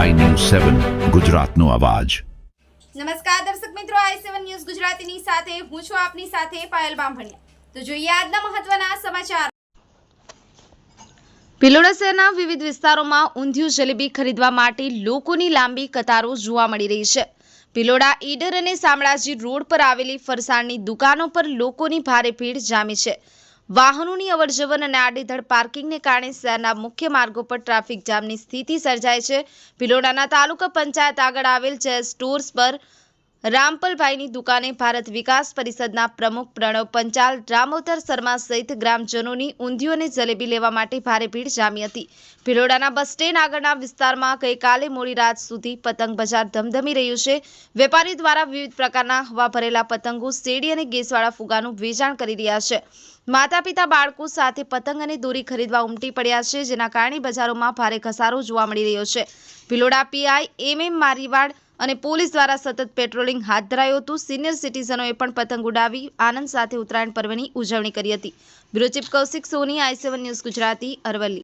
સેવન, ગુજરાતનો અવાજ. નમસ્કાર દર્શક મિત્રો, આઈ સેવન ન્યૂઝ ગુજરાતીની સાથે હું છું આપની સાથે પાયલ બામભણિયા. તો જોઈએ આજના મહત્વના સમાચાર. ભિલોડા શહેરના વિવિધ વિસ્તારોમાં ઊંધિયું જલેબી ખરીદવા માટે લોકોની લાંબી કતારો જોવા મળી રહી છે. ભિલોડા ઈડર અને શામળાજી રોડ પર આવેલી ફરસાણની દુકાનો પર લોકોની ભારે ભીડ જામી છે. વાહનોની અવરજવર અને આડેધડ પાર્કિંગને કારણે શહેરના મુખ્ય માર્ગો પર ટ્રાફિક જામની સ્થિતિ સર્જાય છે. ભિલોડાના તાલુકા પંચાયત આગળ આવેલ ચેસ સ્ટોર્સ પર રામપલભાઈની દુકાને ભારત વિકાસ પરિષદના પ્રમુખ પ્રણવ પંચાલ, રામોતર શર્મા સહિત ગ્રામજનોની ઊંધિયું અને જલેબી લેવા માટે ભારે ભીડ જામી હતી. ભિલોડાના બસ સ્ટેન્ડ આગળના વિસ્તારમાં ગઈકાલે મોડી રાત સુધી પતંગ બજાર ધમધમી રહ્યું છે. વેપારી દ્વારા વિવિધ પ્રકારના હવા ભરેલા પતંગો શેડી અને ગેસવાળા ફુગાનું વેચાણ કરી રહ્યા છે. માતા પિતા બાળકો સાથે પતંગ અને દોરી ખરીદવા ઉમટી પડ્યા છે, જેના કારણે બજારોમાં ભારે ઘસારો જોવા મળી રહ્યો છે. ભિલોડા પીઆઈ એમ એમ મારીવાડ અને પોલીસ દ્વારા સતત પેટ્રોલિંગ હાથ ધરાયું હતું. સિનિયર સિટીઝનોએ પણ પતંગ ઉડાવી, આનંદ સાથે ઉત્તરાયણ પર્વની ઉજવણી કરી હતી. Bureau chief Kaushik Soni, I news Gujarati, Aravalli.